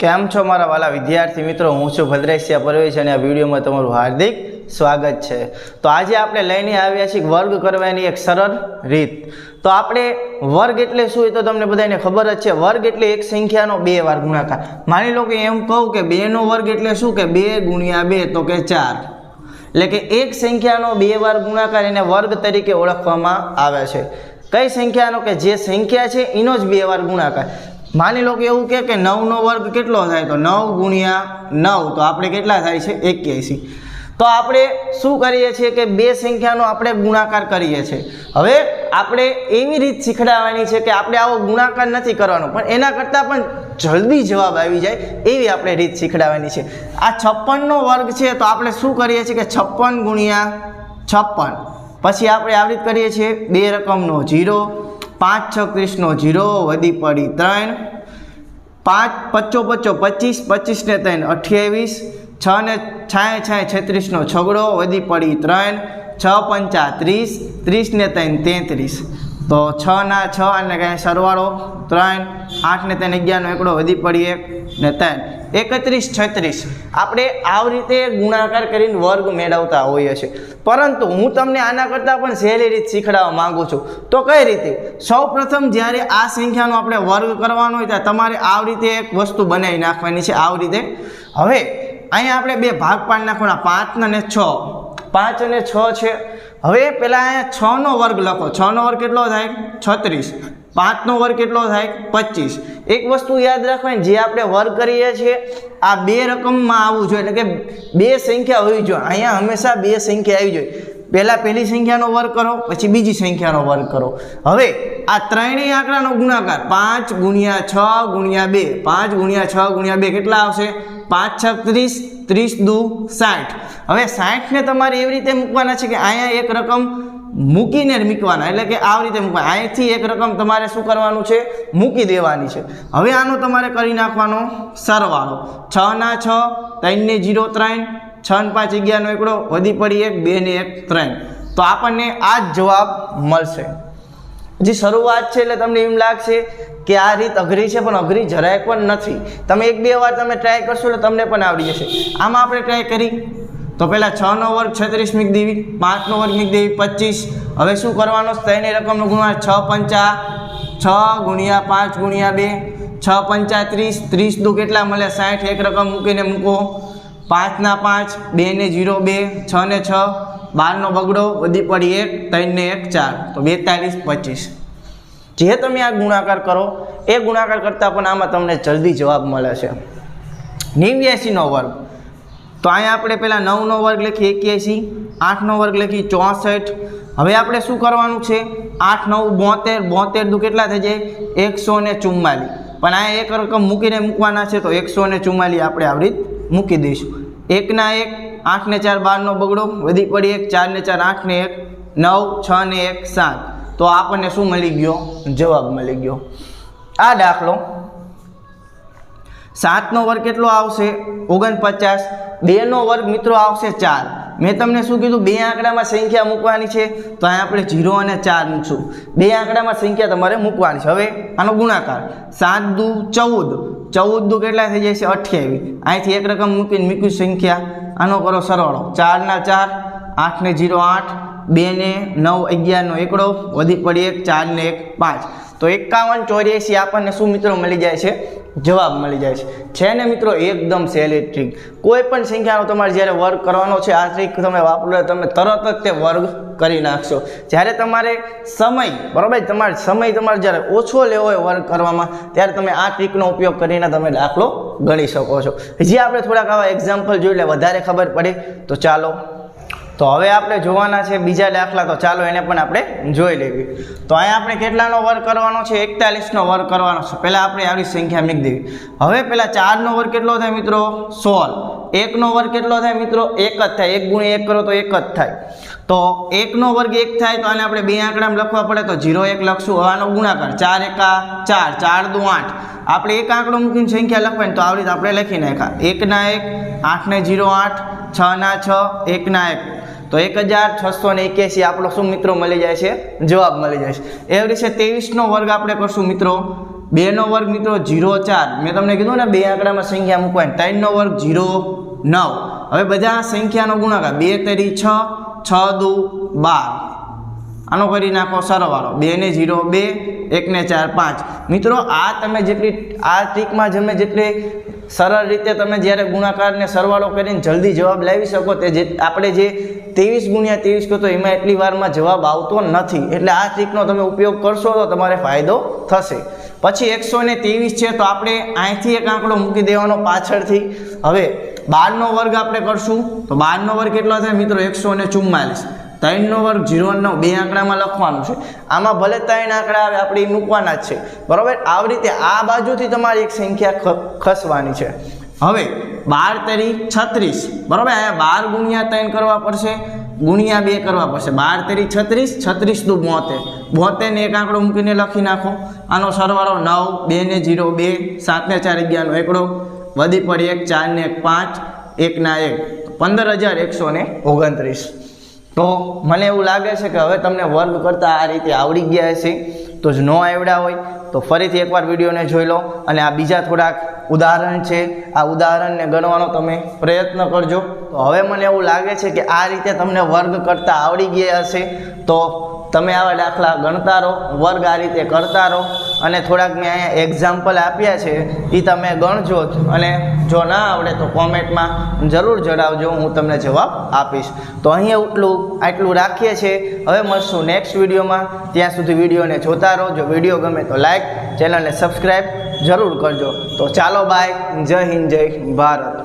કેમ છો મારા વાલા વિદ્યાર્થી મિત્રો? હું છું ભદ્રેશિયા પરવેશ અને આ વિડીયોમાં તમારું હાર્દિક સ્વાગત છે. તો આજે આપણે લઈને આવ્યા છીએ વર્ગ કરવાની એક સરળ રીત. તો આપણે વર્ગ એટલે શું એ તો તમને બધાને ખબર જ છે. વર્ગ એટલે એક સંખ્યાનો બે વાર ગુણાકાર. માની લો કે એમ કહું કે બેનો વર્ગ એટલે શું કે બે ગુણ્યા બે તો કે ચાર. એટલે કે એક સંખ્યાનો બે વાર ગુણાકાર એને વર્ગ તરીકે ઓળખવામાં આવે છે. કઈ સંખ્યાનો? કે જે સંખ્યા છે એનો જ બે વાર ગુણાકાર. માની લો કે એવું કે કે નવનો વર્ગ કેટલો થાય? તો નવ ગુણ્યા નવ. તો આપણે કેટલા થાય છે? એક્યાસી. તો આપણે શું કરીએ છીએ કે બે સંખ્યાનો આપણે ગુણાકાર કરીએ છીએ. હવે આપણે એવી રીત શીખડાવવાની છે કે આપણે આવો ગુણાકાર નથી કરવાનો, પણ એના કરતાં પણ જલ્દી જવાબ આવી જાય એવી આપણે રીત શીખડાવવાની છે. આ છપ્પનનો વર્ગ છે તો આપણે શું કરીએ છીએ કે છપ્પન ગુણ્યા છપ્પન. પછી આપણે આવી રીત કરીએ છીએ, બે રકમનો જીરો પાંચ છત્રીસનો જીરો વધી પડી ત્રણ. પાંચ, પચ્ચો પચ્ચો, પચીસ પચીસને ત્રણ, અઠ્યાવીસ. છ ને છાય છાય, છત્રીસનો છગડો વધી પડી ત્રણ. છ પંચા ત્રીસ ત્રીસને ત્રણ, તેત્રીસ. તો છ ના છ અને કાંઈ સરવાળો ત્રણ, આઠ ને ત્રણ અગિયારનો એકડો વધી પડીએ ને ત્રણ. એકત્રીસ, છત્રીસ. આપણે આવી રીતે ગુણાકાર કરીને વર્ગ મેળવતા હોઈએ છીએ. પરંતુ હું તમને આના કરતાં પણ સહેલી રીત શીખડાવવા માંગુ છું. તો કઈ રીતે? સૌ પ્રથમ જ્યારે આ સંખ્યાનો આપણે વર્ગ કરવાનો હોય ત્યારે તમારે આવી રીતે એક વસ્તુ બનાવી નાખવાની છે. આવી રીતે. હવે, અહીંયા આપણે બે ભાગ પાડી નાખવાના. પાંચ અને છ. પાંચ અને છ છે. હવે પહેલાં અહીંયા છનો વર્ગ લખો. છનો વર્ગ કેટલો થાય? છત્રીસ. પાંચનો વર્ગ કેટલો થાય? પચીસ. એક વસ્તુ યાદ રાખવાની, જે આપણે વર્ગ કરીએ છીએ, આ બે રકમમાં આવવું જોઈએ. એટલે કે બે સંખ્યા હોવી જોઈએ. અહીંયા હંમેશા બે સંખ્યા આવી જોઈએ. પહેલાં પહેલી સંખ્યાનો વર્ગ કરો, પછી બીજી સંખ્યાનો વર્ગ કરો. હવે આ ત્રણેય આંકડાનો ગુણાકાર પાંચ ગુણ્યા છ ગુણ્યા બે. પાંચ ગુણ્યા છ ગુણ્યા બે કેટલા આવશે? પાંચ છત્રીસ ત્રીસ દુ સાઠ. હવે સાઠને તમારે એવી રીતે મૂકવાના છે કે અહીંયા એક રકમ મૂકીને મૂકવાના, એટલે કે આવી રીતે મૂકવા અહીંથી એક રકમ તમારે શું કરવાનું છે? મૂકી દેવાની છે. હવે આનો તમારે કરી નાખવાનો સરવાળો. છ ના છ ત્રણને જીરો ત્રણ, છ ને પાંચ અગિયારનો એકડો, વધી પડી એક, બે ને એક ત્રણ. તો આપણને આ જ જવાબ મળશે. જે શરૂઆત છે એટલે તમને એમ લાગશે કે આ રીત અઘરી છે, પણ અઘરી જરાય પણ નથી. તમે એક બે વાર તમે ટ્રાય કરશો એટલે તમને પણ આવડી જશે. આમાં આપણે ટ્રાય કરી. તો પહેલાં છનો વર્ગ છત્રીસ મીક દેવી પાંચનો વર્ગ મીક દેવી, પચીસ. હવે શું કરવાનો? ત્રણેય રકમનો ગુણવા છ પંચા, છ ગુણ્યા પાંચ ગુણ્યા બે, છ પંચા ત્રીસ. ત્રીસ દુ કેટલા મળે? સાઠ. એક રકમ મૂકીને મૂકો. પાંચના પાંચ બેને જીરો બે, છ ને છ. બારનો બગડો વધી પડી એક ત્રણ ને એક, ચાર. તો બેતાલીસ પચીસ. જે તમે આ ગુણાકાર કરો, એ ગુણાકાર કરતાં પણ આમાં તમને જલ્દી જવાબ મળે છે. નેવ્યાસીનો વર્ગ. તો અહીંયા આપણે પહેલાં નવનો વર્ગ લખીએ એક્યાસી આઠનો વર્ગ લખી ચોસઠ. હવે આપણે શું કરવાનું છે? આઠ, નવ, બોતેર બોતેર દુ કેટલા થઈ જાય? એકસો ને ચુમ્માલીસ પણ અહીંયા એક રકમ મૂકીને મૂકવાના છે, તો એકસો ને ચુમ્માલીસ આપણે આવી રીત મૂકી દઈશું. એકના એક આઠ ને ચાર, બારનો બગડો, વધી પડી એક ચાર ને ચાર આઠ ને એક, નવ છ ને એક, સાત. તો આપણને શું મળી ગયો? જવાબ મળી ગયો. આ દાખલો સાતનો વર્ગ કેટલો આવશે? ઓગણપચાસ. બેનો વર્ગ મિત્રો આવશે ચાર. મેં તમને શું કીધું? બે આંકડામાં સંખ્યા મૂકવાની છે, તો અહીંયા આપણે જીરો અને ચાર મૂકશું. બે આંકડામાં સંખ્યા તમારે મૂકવાની છે. હવે આનો ગુણાકાર. સાત દુ ચૌદ. ચૌદ દુ કેટલા થઈ જાય છે? અઠ્યાવીસ. અહીંથી એક રકમ મૂકીને મૂક્યું સંખ્યા. આનો કરો સરવાળો. ચારના ચાર, આઠને જીરો આઠ, બેને નવ અગિયારનો એકડો, વધી પડી એક, ચારને એક, પાંચ. તો એકાવન ચોર્યાસી આપણને શું મિત્રો મળી જાય છે? જવાબ મળી જાય છે. છે ને મિત્રો, એકદમ સહેલી ટ્રીક કોઈ પણ સંખ્યાનો તમારે જ્યારે વર્ગ કરવાનો છે, આ ટ્રીક તમે વાપરો તમે તરત જ તે વર્ગ કરી નાખશો. જ્યારે તમારે સમય, બરાબર તમારે સમય તમારે જ્યારે ઓછો લેવો હોય વર્ગ કરવામાં, ત્યારે તમે આ ટ્રીકનો ઉપયોગ કરીને તમે દાખલો ગણી શકો છો. હજી આપણે થોડાક આવા એક્ઝામ્પલ જોઈ લે, વધારે ખબર પડે. તો ચાલો તો હવે આપણે જોવાના છે બીજા દાખલા, તો ચાલો એને પણ આપણે જોઈ લેવી. તો અહીંયા આપણે કેટલાનો વર્ગ કરવાનો છે? એકતાલીસનો વર્ગ કરવાનો છે. પહેલાં આપણે આવી સંખ્યા મૂકી દેવી. હવે પહેલાં ચારનો વર્ગ કેટલો થાય મિત્રો? સોળ. એકનો વર્ગ કેટલો થાય મિત્રો? એક જ થાય. એક ગુણ્યા એક કરો તો એક જ થાય. તો એકનો વર્ગ એક થાય તો આને આપણે બે આંકડામાં લખવા પડે તો જીરો એક લખશું. આનો ગુણાકાર. ચાર એકા ચાર. ચાર દુ આઠ. આપણે એક આંકડો મૂકીને સંખ્યા લખવાની તો આવી રીતે આપણે લખી નાખ્યા. એકના એક, આઠને જીરો આઠ છ ના છ, એકના એક. તો એક હજાર છસો ને એક્યાસી આપણો શું મિત્રો મળી જાય છે? જવાબ મળી જાય છે. એવી રીતે ત્રેવીસનો વર્ગ આપણે કરશું મિત્રો. બેનો વર્ગ મિત્રો જીરો ચાર. મેં તમને કીધું ને, બે આંકડામાં સંખ્યા મૂકવાની. ત્રણનો વર્ગ જીરો નવ. હવે બધા સંખ્યાનો ગુણાકાર. બે તરી છ છ દુ બાર. આનો કરી નાખો સરવાળો. બે ને જીરો બે એક ને ચાર, પાંચ. મિત્રો, આ તમે જેટલી, આ ટ્રીકમાં તમે જેટલી સરળ રીતે તમે જ્યારે ગુણાકારને સરવાળો કરીને જલ્દી જવાબ લાવી શકો તે જે આપણે જે ત્રેવીસ ગુણ્યા ત્રેવીસ કહો તો એમાં એટલી વારમાં જવાબ આવતો નથી. એટલે આ ટ્રીકનો તમે ઉપયોગ કરશો તો તમારે ફાયદો થશે. પછી એકસો ત્રેવીસ છે તો આપણે અહીંથી એક આંકડો મૂકી દેવાનો પાછળથી. હવે બારનો વર્ગ આપણે કરશું. તો બારનો વર્ગ કેટલો થાય મિત્રો? એકસો ને ચુમ્માલીસ ત્રણનો વર્ગ જીરો નવ, બે આંકડામાં લખવાનું છે. આમાં ભલે ત્રણ આંકડા આવે, આપણે મૂકવાના જ છે. બરાબર? આવી રીતે આ બાજુથી તમારી એક સંખ્યા ખસવાની છે. હવે, બાર તરી છત્રીસ. બરાબર? અહીંયા બાર ગુણ્યા ત્રણ કરવા પડશે, ગુણ્યા બે કરવા પડશે. બાર તરી છત્રીસ છત્રીસ દુ બોતેર. બોતેર ને એક આંકડો મૂકીને લખી નાખો. આનો સરવાળો નવ બે ને જીરો બે સાત ને ચાર અગિયારનો એકડો. વધી પડી એક ચાર ને એક પાંચ, એકના એક. પંદર હજાર એકસો ઓગણત્રીસ. તો મને એવું લાગે છે કે હવે તમને વર્ગ કરતાં આ રીતે આવડી ગયા હશે. તો જ ન આવડ્યા હોય, તો ફરીથી એકવાર વિડીયોને જોઈ લો. અને આ બીજા થોડાક ઉદાહરણ છે. આ ઉદાહરણને ગણવાનો તમે પ્રયત્ન કરજો. તો હવે મને એવું લાગે છે કે આ રીતે તમને વર્ગ કરતાં આવડી ગયા હશે. તો તમે આવા દાખલા ગણતા રહો, વર્ગ આ રીતે કરતા રહો. અને થોડાક મેં અહીંયા એક્ઝામ્પલ આપ્યા છે એ તમે ગણજો અને જો ના આવડે તો કોમેન્ટમાં જરૂર જણાવજો, હું તમને જવાબ આપીશ. તો અહીંયા એટલું આટલું રાખીએ છીએ. હવે મળશું નેક્સ્ટ વિડીયોમાં. ત્યાં સુધી વિડીયોને જોતા રહો જો વીડિયો ગમે તો લાઈક ચેનલને સબસ્ક્રાઈબ જરૂર કરજો. તો ચાલો બાય જય હિન્દ, જય ભારત.